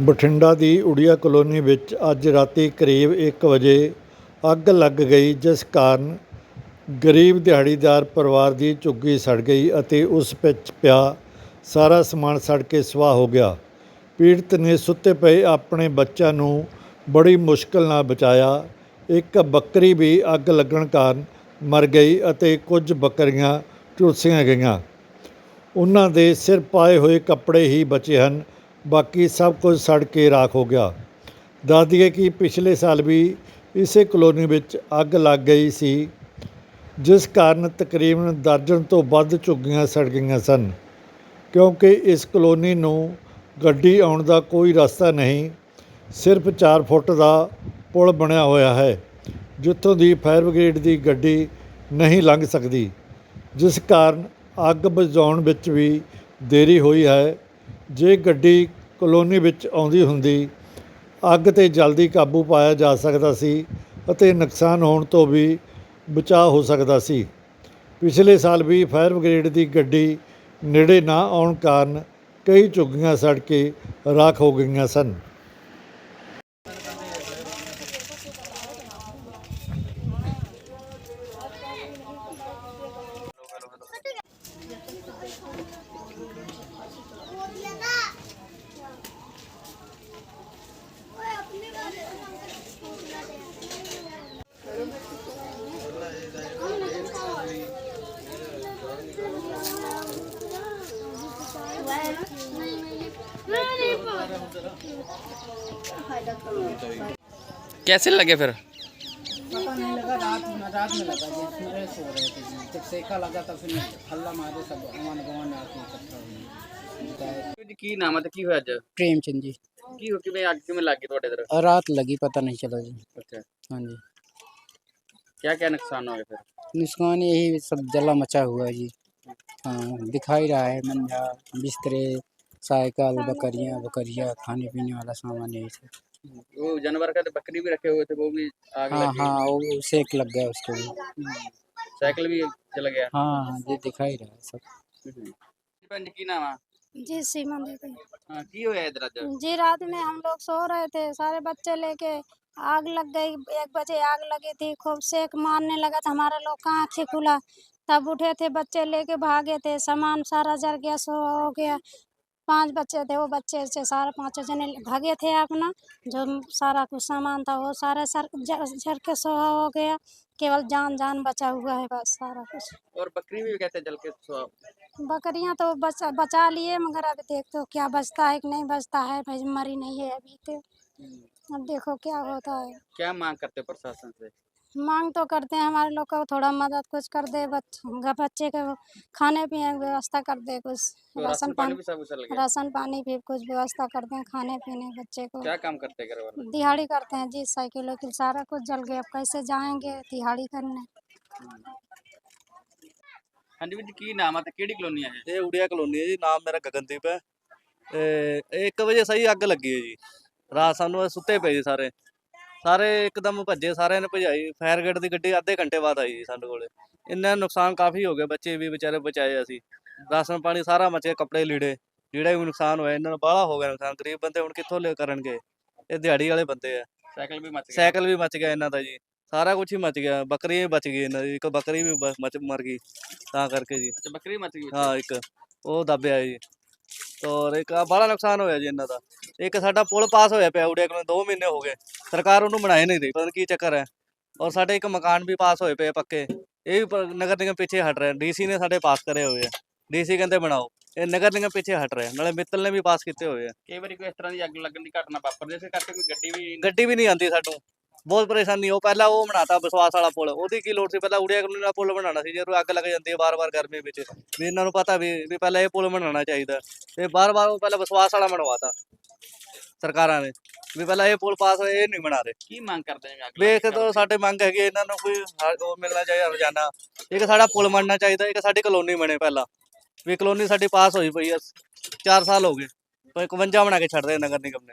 ਬਠਿੰਡਾ ਦੀ Oriya colony ਵਿੱਚ ਅੱਜ ਰਾਤੀ ਕਰੀਬ 1 ਵਜੇ ਅੱਗ ਲੱਗ ਗਈ, ਜਿਸ ਕਾਰਨ ਗਰੀਬ ਦਿਹਾੜੀਦਾਰ ਪਰਿਵਾਰ ਦੀ ਝੁੱਗੀ ਸੜ ਗਈ ਅਤੇ ਉਸ ਵਿੱਚ ਪਿਆ ਸਾਰਾ ਸਮਾਨ ਸੜ ਕੇ ਸਵਾਹ ਹੋ ਗਿਆ। ਪੀੜਤ ਨੇ ਸੁੱਤੇ ਪਏ ਆਪਣੇ ਬੱਚਿਆਂ ਨੂੰ ਬੜੀ ਮੁਸ਼ਕਲ ਨਾਲ ਬਚਾਇਆ। ਇੱਕ ਬੱਕਰੀ ਵੀ ਅੱਗ ਲੱਗਣ ਕਾਰਨ ਮਰ ਗਈ ਅਤੇ ਕੁਝ ਬੱਕਰੀਆਂ ਝੁਲਸੀਆਂ ਗਈਆਂ। ਉਹਨਾਂ ਦੇ ਸਿਰ ਪਾਏ ਹੋਏ ਕੱਪੜੇ ਹੀ ਬਚੇ ਹਨ। ਬਾਕੀ ਸਭ ਕੁਝ ਸੜ ਕੇ ਰਾਖ ਹੋ ਗਿਆ। ਦੱਸ ਦਈਏ ਕਿ ਪਿਛਲੇ ਸਾਲ ਵੀ ਇਸੇ ਕਲੋਨੀ ਵਿੱਚ ਅੱਗ ਲੱਗ ਗਈ ਸੀ, ਜਿਸ ਕਾਰਨ ਤਕਰੀਬਨ ਦਰਜਨ ਤੋਂ ਵੱਧ ਝੁੱਗੀਆਂ ਸੜ ਗਈਆਂ ਸਨ, ਕਿਉਂਕਿ ਇਸ ਕਲੋਨੀ ਨੂੰ ਗੱਡੀ ਆਉਣ ਦਾ ਕੋਈ ਰਸਤਾ ਨਹੀਂ, ਸਿਰਫ 4 ਫੁੱਟ ਦਾ ਪੁਲ ਬਣਿਆ ਹੋਇਆ ਹੈ, ਜਿੱਥੋਂ ਦੀ ਫਾਇਰ ਬ੍ਰਿਗੇਡ ਦੀ ਗੱਡੀ ਨਹੀਂ ਲੰਘ ਸਕਦੀ, ਜਿਸ ਕਾਰਨ ਅੱਗ ਬੁਝਾਉਣ ਵਿੱਚ ਵੀ ਦੇਰੀ ਹੋਈ ਹੈ। ਜੇ ਗੱਡੀ ਕਲੋਨੀ ਵਿੱਚ ਆਉਂਦੀ ਹੁੰਦੀ, ਅੱਗ ਤੇ ਜਲਦੀ ਕਾਬੂ ਪਾਇਆ ਜਾ ਸਕਦਾ ਸੀ ਅਤੇ ਨੁਕਸਾਨ ਹੋਣ ਤੋਂ ਵੀ ਬਚਾਅ ਹੋ ਸਕਦਾ ਸੀ। ਪਿਛਲੇ ਸਾਲ ਵੀ ਫਾਇਰ ਬ੍ਰਿਗੇਡ ਦੀ ਗੱਡੀ ਨੇੜੇ ਨਾ ਆਉਣ ਕਾਰਨ ਕਈ ਝੁੱਗੀਆਂ ਸੜ ਕੇ ਰਾਖ ਹੋ ਗਈਆਂ ਸਨ। कैसे लगे फिर पता नहीं लगा रात में रात में लगा जी सुबह सो रहे थे जी जब सेका लगा तो फिर हल्ला मारे सब अमन गवन आके इकट्ठा हुए बताया ਜੀ ਕੀ ਨਾਮ ਹੈ ਤੇ ਕੀ ਹੋਇਆ ਅੱਜ प्रेमचंद जी ਕੀ ਹੋ ਕਿਵੇਂ ਅੱਗ ਕਿਵੇਂ ਲੱਗੀ ਤੁਹਾਡੇ ਇਧਰ रात लगी पता नहीं चला जी ਅੱਛਾ हाँ जी क्या क्या नुकसान हो गया फिर नुकसान यही सब जला मचा हुआ है जी हाँ दिखाई रहा है मंजा बिस्तरे साइकिल बकरियाँ बकरिया खाने पीने वाला सामान यही सब। वो जानवर का तो बकरी भी रखे हुए थे वो भी आग हाँ लग। हाँ वो सेक लग गया उसको भी। साइकिल भी चला गया। हाँ हाँ जी दिखाई रहा है सब। जी की नाम जी सीमा देवी हाँ की होया इधर जी रात में हम लोग सो रहे थे सारे बच्चे लेके। आग लग गई एक बजे आग लगी थी खूब सेक मारने लगा था हमारा लोग का आँखें खुला। तब उठे थे बच्चे लेके भागे थे सामान सारा जल गया सो हो गया। पाँच बच्चे थे वो बच्चे से सारे पाँचों जने भागे थे अपना जो सारा कुछ सामान था वो सारा सर झर के सो हो गया। केवल जान जान बचा हुआ है बस सारा कुछ। और बकरी भी कहते जल के सो- बकरियाँ तो बचा बचा लिए मगर अभी देखते हो क्या बचता है कि नहीं बचता है भाई मरी नहीं है अभी तो। अब देखो क्या होता है। क्या मांग करते हो प्रशासन से? मांग तो करते हैं हमारे लोग को थोड़ा मदद कुछ कर दे बच्चे के खाने पीने की व्यवस्था कर दे कुछ तो राशन पानी राशन पानी भी कुछ व्यवस्था कर दे खाने पीने बच्चे को। क्या काम करते हैं दिहाड़ी करते हैं जी साइकिल वाइकिल सारा कुछ जल गया अब कैसे जाएँगे दिहाड़ी करने? हाँ की नाम है? तो ये? उड़िया कॉलोनी है जी नाम मेरा गगनदीप है। एक बजे सही अग लगी है जी। रात सू सुते पे जी सारे। ਸਾਰੇ ਇੱਕਦਮ ਭੱਜੇ ਸਾਰਿਆਂ ਨੇ ਭਜਾਈ। ਫਾਇਰ ਗੇਟ ਦੀ ਗੱਡੀ ਅੱਧੇ ਘੰਟੇ ਬਾਅਦ ਆਈ ਜੀ ਸਾਡੇ ਕੋਲੇ। ਇੰਨਾ ਨੁਕਸਾਨ ਕਾਫੀ ਹੋ ਗਿਆ ਬੱਚੇ ਵੀ ਵਿਚਾਰੇ ਬਚਾਏ ਅਸੀਂ। ਰਾਸ਼ਨ ਪਾਣੀ ਸਾਰਾ ਮਚੇ ਕੱਪੜੇ ਲੀੜੇ। ਜਿਹੜਾ ਵੀ ਨੁਕਸਾਨ ਹੋਇਆ ਇਹਨਾਂ ਨੂੰ ਬਾਹਲਾ ਹੋ ਗਿਆ ਨੁਕਸਾਨ। ਗਰੀਬ ਬੰਦੇ ਹੁਣ ਕਿੱਥੋਂ ਲੈ ਕਰਨਗੇ? ਇਹ ਦਿਹਾੜੀ ਵਾਲੇ ਬੰਦੇ ਆ। ਸਾਈਕਲ ਵੀ ਮੱਚ ਗਿਆ। ਸਾਈਕਲ ਵੀ ਮਚ ਗਿਆ ਇਹਨਾਂ ਦਾ ਜੀ। ਸਾਰਾ ਕੁਝ ਹੀ ਮੱਚ ਗਿਆ। ਬੱਕਰੀ ਵੀ ਬਚ ਗਈ ਇਹਨਾਂ ਦੀ। ਇੱਕ ਬੱਕਰੀ ਵੀ ਬ- ਮਚ ਮਰ ਗਈ। ਤਾਂ ਕਰਕੇ ਜੀ। ਅੱਛਾ ਬੱਕਰੀ ਮੱਚ ਗਈ ਹਾਂ ਇੱਕ। ਉਹ ਦੱਬਿਆ ਜੀ। ਔਰ ਇੱਕ ਆ ਨੁਕਸਾਨ ਹੋਇਆ ਜੀ ਇਹਨਾਂ ਦਾ। ਇੱਕ ਸਾਡਾ ਪੁਲ ਪਾਸ ਹੋਇਆ ਪਿਆ ਉੜੇ ਕੋਲ 2 ਮਹੀਨੇ ਹੋ ਗਏ। ਸਰਕਾਰ ਉਹਨੂੰ ਬਣਾਏ ਨਹੀਂ ਰਹੀ ਪਤਾ ਨਹੀਂ ਕੀ ਚੱਕਰ ਹੈ। ਔਰ ਸਾਡੇ ਇੱਕ ਮਕਾਨ ਵੀ ਪਾਸ ਹੋਏ ਪਏ ਆ ਪੱਕੇ। ਇਹ ਵੀ ਪ- ਨਗਰ ਨਿਗਮ ਪਿੱਛੇ ਹਟ ਰਿਹਾ। ਡੀਸੀ ਨੇ ਸਾਡੇ ਪਾਸ ਕਰੇ ਹੋਏ ਆ। ਡੀਸੀ ਕਹਿੰਦੇ ਬਣਾਓ। ਇਹ ਨਗਰ ਨਿਗਮ ਪਿੱਛੇ ਹਟ ਰਿਹਾ। ਨਾਲੇ ਮਿੱਤਲ ਨੇ ਵੀ ਪਾਸ ਕੀਤੇ ਹੋਏ ਆ। ਕਈ ਵਾਰੀ ਕੋਈ ਇਸ ਤਰ੍ਹਾਂ ਦੀ ਅੱਗ ਲੱਗਣ ਦੀ ਘਟਨਾ ਵਾਪਰਦੀ ਇਸੇ ਕਰਕੇ ਕੋਈ ਗੱਡੀ ਵੀ ਗੱਡੀ ਵੀ ਨਹੀਂ ਆਉਂਦੀ ਸਾਨੂੰ। ਬਹੁਤ ਪਰੇਸ਼ਾਨੀ। ਉਹ ਪਹਿਲਾਂ ਉਹ ਬਣਾਤਾ ਵਿਸ਼ਵਾਸ ਵਾਲਾ ਪੁਲ। ਉਹਦੀ ਕੀ ਲੋੜ ਸੀ? ਪਹਿਲਾਂ ਉੜਿਆ ਕੋਲ ਦਾ ਪੁਲ ਬਣਾਉਣਾ ਸੀ। ਜਦੋਂ ਅੱਗ ਲੱਗ ਜਾਂਦੀ ਹੈ ਵਾਰ-ਵਾਰ ਗਰਮੀ ਵਿੱਚ। ਵੀ ਇਹਨਾਂ ਨੂੰ ਪਤਾ ਵੀ ਵੀ ਪਹਿਲਾਂ ਇਹ ਪੁਲ ਬਣਾਉਣਾ ਚਾਹੀਦਾ। ਤੇ ਬਾਰ-ਬਾਰ ਉਹ ਪਹਿਲਾਂ ਵਿਸ਼ਵਾਸ ਵਾਲਾ ਬਣਵਾਤਾ। ਸਰਕਾਰਾਂ ਨੇ। ਵੀ ਪਹਿਲਾਂ ਇਹ ਪੁਲ ਪਾਸ ਹੋਏ ਇਹ ਨਹੀਂ ਬਣਾ ਰਹੇ। ਕੀ ਮੰਗ ਕਰਦੇ ਨੇ ਅੱਗ ਵੇਖ ਤਾਂ ਸਾਡੇ ਮੰਗ ਹੈਗੀ ਇਹਨਾਂ ਨੂੰ ਕੋਈ ਹ- ਉਹ ਮਿਲਣਾ ਚਾਹੀਦਾ ਰੋਜ਼ਾਨਾ। ਇੱਕ ਸਾਡਾ ਪੁਲ ਬਣਨਾ ਚਾਹੀਦਾ ਇੱਕ ਸਾਡੀ ਕਲੋਨੀ ਬਣੇ ਪਹਿਲਾਂ। ਵੀ ਕਲੋਨੀ ਸਾਡੀ ਪਾਸ ਹੋਈ ਪਈ ਆ 4 ਸਾਲ ਹੋ ਗਏ। ਪਰ 51 ਬਣਾ ਕੇ ਛੱਡ ਦੇ ਨਗਰ ਨਿਗਮ ਨੇ।